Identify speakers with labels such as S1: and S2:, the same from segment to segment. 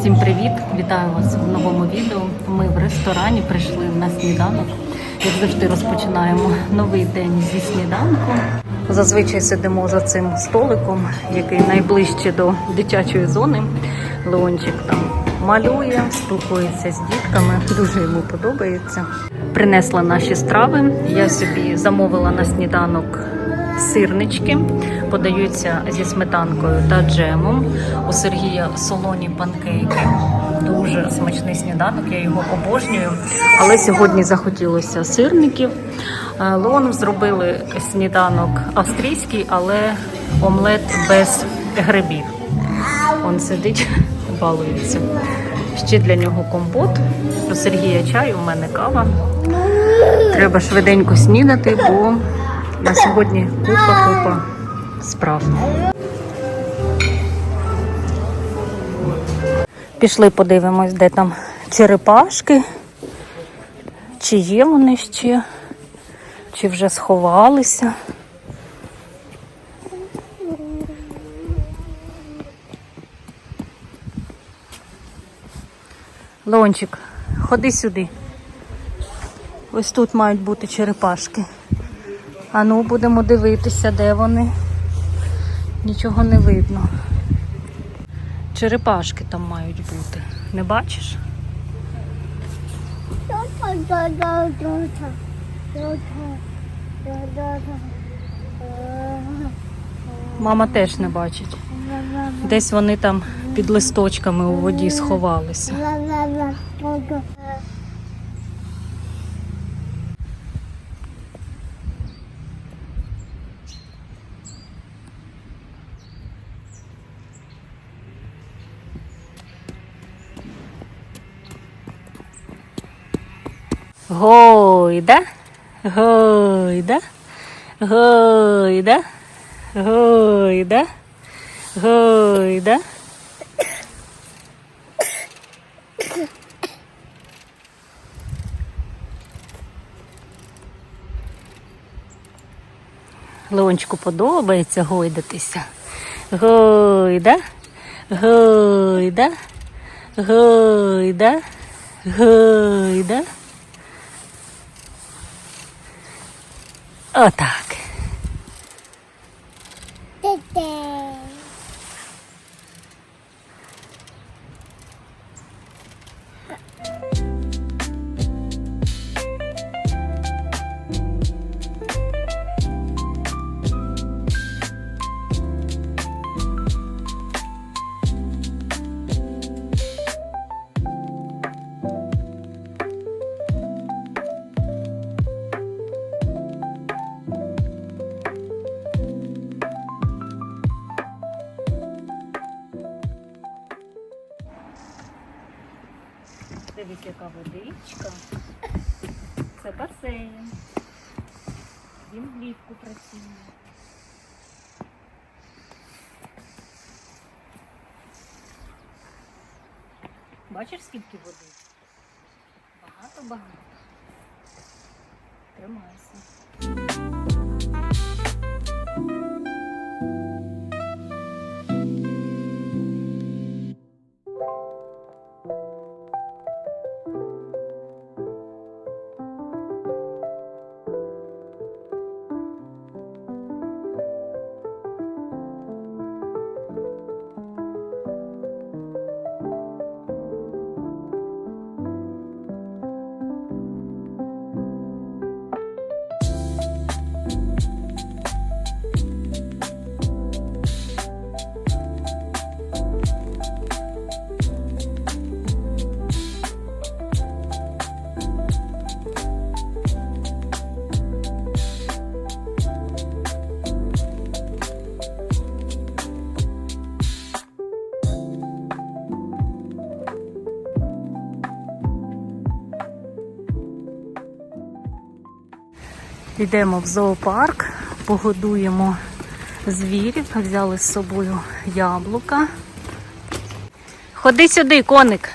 S1: Всім привіт! Вітаю вас в новому відео. Ми в ресторані прийшли на сніданок. Як завжди, розпочинаємо новий день зі сніданку. Зазвичай сидимо за цим столиком, який найближче до дитячої зони. Леончик там малює, спілкується з дітками. Дуже йому подобається. Принесла наші страви. Я собі замовила на сніданок сирнички, подаються зі сметанкою та джемом. У Сергія солоні панкейки. Дуже смачний сніданок, я його обожнюю. Але сьогодні захотілося сирників. Е, Леону зробили сніданок австрійський, але омлет без грибів. Он сидить, балується. Ще для нього компот. У Сергія чай, у мене кава. Треба швиденько снідати, бо на сьогодні купа-купа справ. Пішли подивимось, де там черепашки. Чи є вони ще, чи вже сховалися. Лончик, ходи сюди. Ось тут мають бути черепашки. А ну, будемо дивитися, де вони. Нічого не видно. Черепашки там мають бути. Не бачиш? Мама теж не бачить. Десь вони там під листочками у воді сховалися. Гойда, гойда, гойда, гойда, гойда. Леончику подобається гойдатися. Гойда, гойда, гойда, гойда. Отак. Дивись, водичка. Це басейн. Він влітку працює. Бачиш, скільки води? Багато-багато. Тримайся. Йдемо в зоопарк, погодуємо звірів, взяли з собою яблука. Ходи сюди, коник.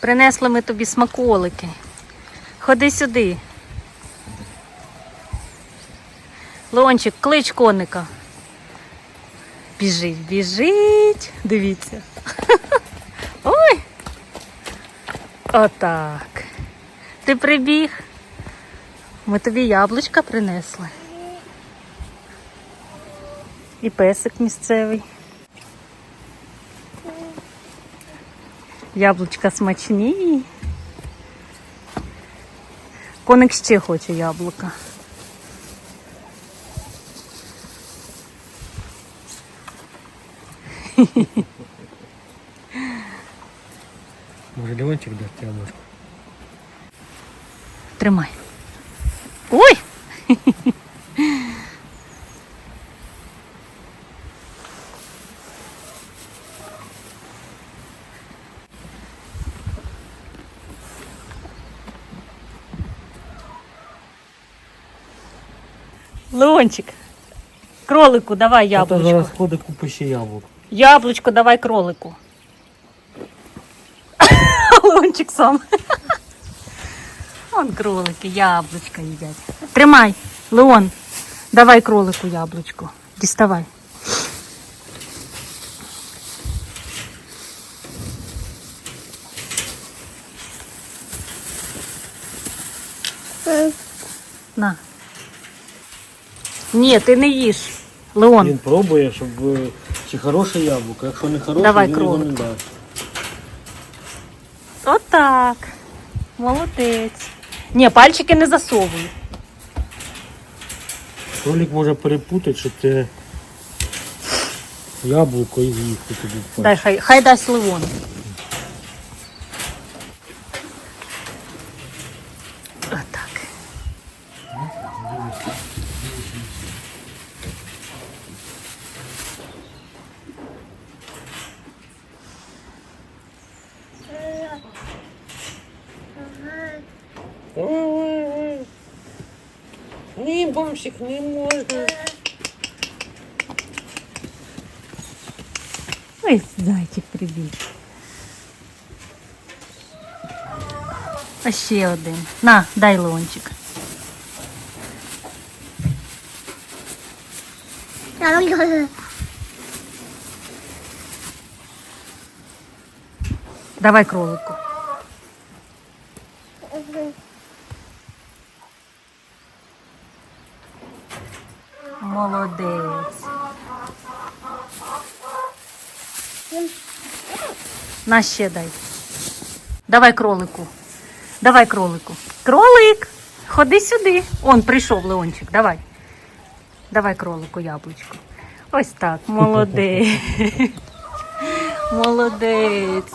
S1: Принесли ми тобі смаколики. Ходи сюди. Леончик, клич коника. Біжить, біжить. Дивіться. Ой. Отак. Ти прибіг. Ми тобі яблучка принесли. І песик місцевий. Яблучка смачні. Коник ще хоче яблука.
S2: Може Леончик дасть яблучко?
S1: Тримай. Ой! Леончик, кролику давай
S2: А то зараз ходить купи ще яблук.
S1: Яблучко давай кролику. Леончик сам. Вон кролики, яблучко їдять. Тримай, Леон, давай кролику яблучко. Діставай. На. Ні, ти не їж. Леон.
S2: Він пробує, щоб е, чи хороше яблуко. Якщо не хороше,
S1: Давай
S2: він його не
S1: кролик.
S2: дасть.
S1: Отак. Молодець. Ні, пальчики не засовуй.
S2: Кролик може перепутати, що це яблуко і з'їсти тобі.
S1: Дай, хай, хай дасть Леон. Ой, зайчик прибіг. А ще один. На, дай лончик. Давай кролику. Молодець. На ще дай. Давай кролику. Давай кролику. Кролик! Ходи сюди. Он прийшов Леончик. Давай. Давай кролику яблучко. Ось так. Молодець. Молодець.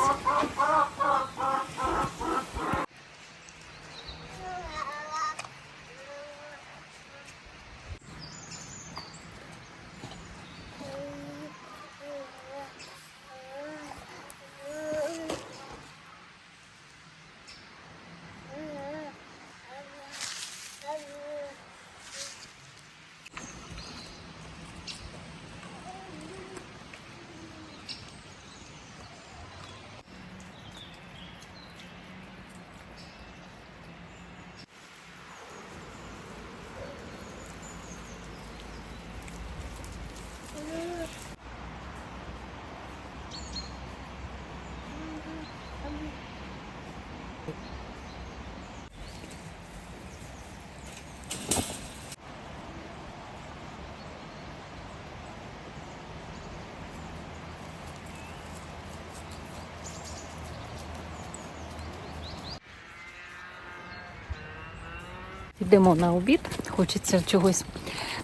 S1: Йдемо на обід. Хочеться чогось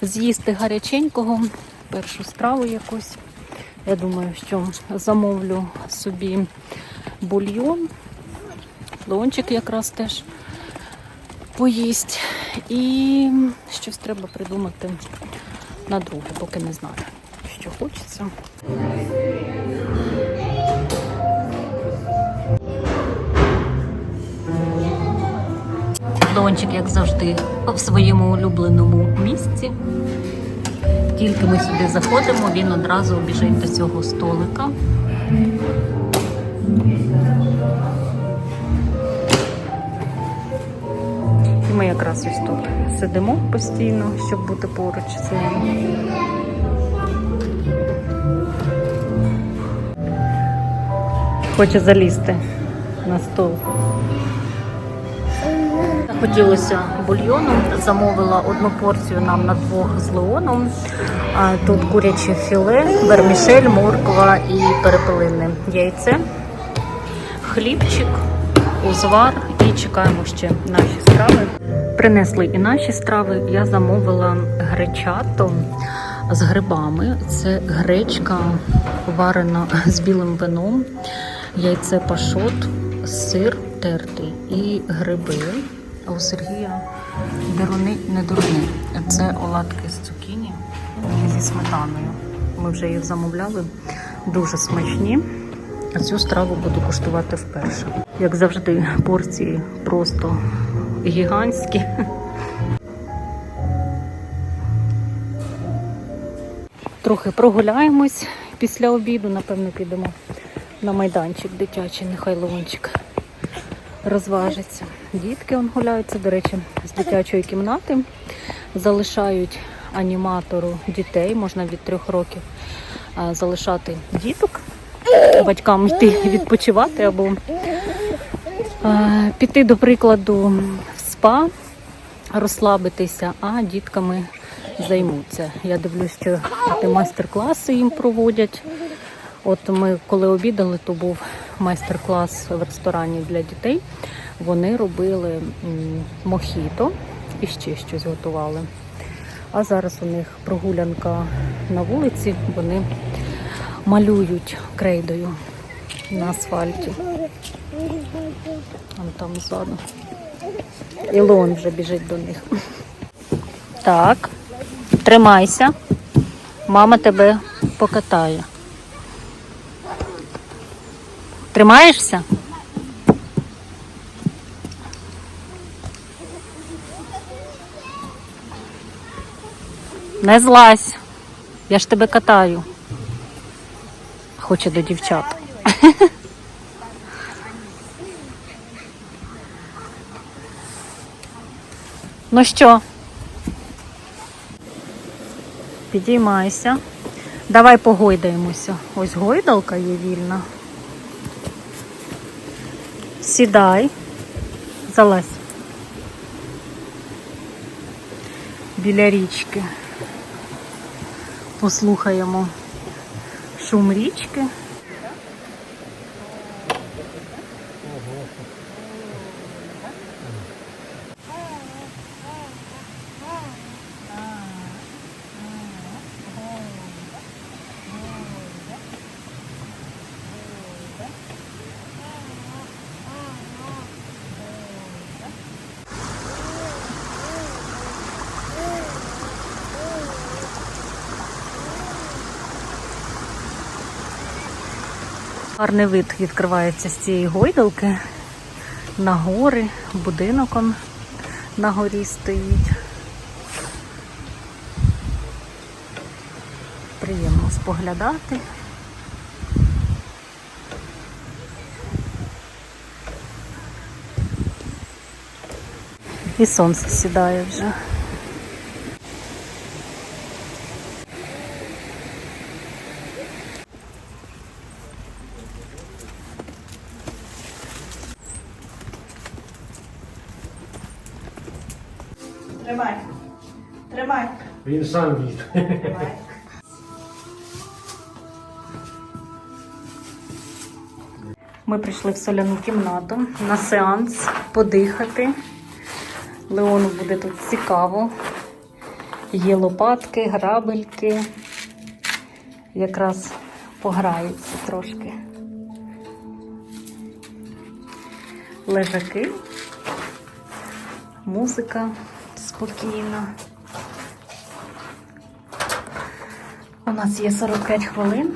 S1: з'їсти гаряченького, першу страву якусь. Я думаю, що замовлю собі бульйон. Леончик якраз теж поїсть. І щось треба придумати на друге, поки не знаю, що хочеться. Гордончик, як завжди, в своєму улюбленому місці. Тільки ми сюди заходимо, він одразу біжить до цього столика. І ми якраз ось тут сидимо постійно, щоб бути поруч з ним. Хоче залізти на стол. Хотілося бульйону, замовила одну порцію нам на двох з Леоном. Тут куряче філе, вермішель, морква і перепелине яйце, хлібчик, узвар і чекаємо ще наші страви. Принесли і наші страви. Я замовила гречато з грибами. Це гречка варена з білим вином, яйце пашот, сир тертий і гриби. А у Сергія деруни не дурни. Це оладки з цукіні зі сметаною. Ми вже їх замовляли. Дуже смачні. Цю страву буду куштувати вперше. Як завжди, порції просто гігантські. Трохи прогуляємось після обіду. Напевно, підемо на майданчик дитячий, нехай Леончик розважиться. Дітки он гуляються, до речі, з дитячої кімнати. Залишають аніматору дітей, можна від трьох років залишати діток, батькам йти відпочивати або піти, до прикладу, в спа, розслабитися, а дітками займуться. Я дивлюсь, що майстер-класи їм проводять. От ми коли обідали, то був майстер-клас в ресторані для дітей. Вони робили мохіто і ще щось готували. А зараз у них прогулянка на вулиці, вони малюють крейдою на асфальті. Вон там ззаду. Ілон вже біжить до них. Так, тримайся. Мама тебе покатає. Тримаєшся? Не злазь. Я ж тебе катаю. Хоче до дівчат. Ну що? Підіймайся. Давай погойдаємося. Ось гойдалка є вільна. Сідай, залазь. Біля річки. Послухаємо шум річки. Гарний вид відкривається з цієї гойдалки. На гори, будинок он на горі стоїть. Приємно споглядати. І сонце сідає вже.
S3: Тримай. Тримай.
S2: Він сам.
S3: Тримай.
S1: Ми прийшли в соляну кімнату на сеанс подихати. Леону буде тут цікаво. Є лопатки, грабельки. Якраз пограється трошки. Лежаки, музика спокійна. У нас є 45 хвилин.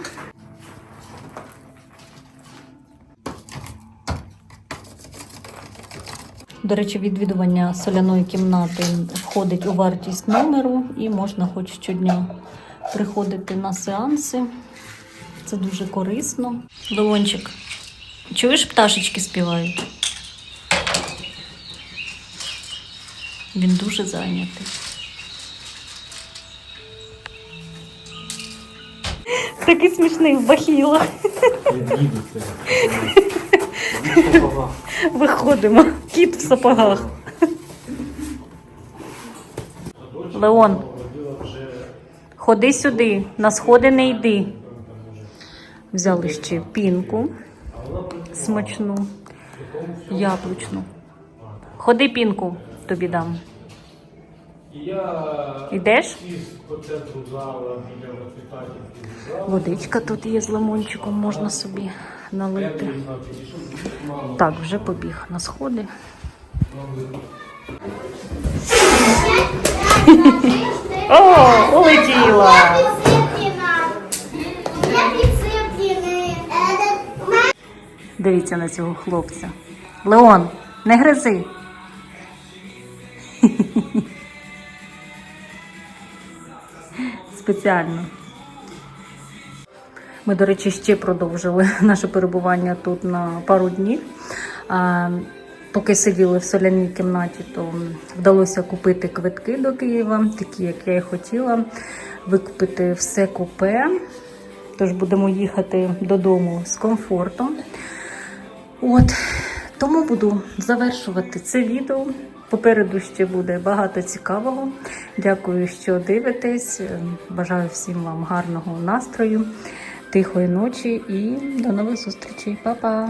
S1: До речі, відвідування соляної кімнати входить у вартість номеру і можна хоч щодня приходити на сеанси. Це дуже корисно. Леончик, чуєш, пташечки співають? Він дуже зайнятий. Такий смішний в бахілах. Виходимо. Кіт в сапогах. Леон, ходи сюди, на сходи не йди. Взяли ще пінку смачну, яблучну. Ходи пінку, тобі дам. Ідеш? Водичка тут є з лимончиком, можна собі налити. Так, вже побіг на сходи. О, улетіла! Дивіться на цього хлопця. Леон, не гризи. Спеціально. Ми, до речі, ще продовжили наше перебування тут на пару днів. Поки сиділи в соляній кімнаті, то вдалося купити квитки до Києва, такі, як я і хотіла, викупити все купе. Тож будемо їхати додому з комфортом. От тому буду завершувати це відео. Попереду ще буде багато цікавого. Дякую, що дивитесь. Бажаю всім вам гарного настрою, тихої ночі і до нових зустрічей. Па-па!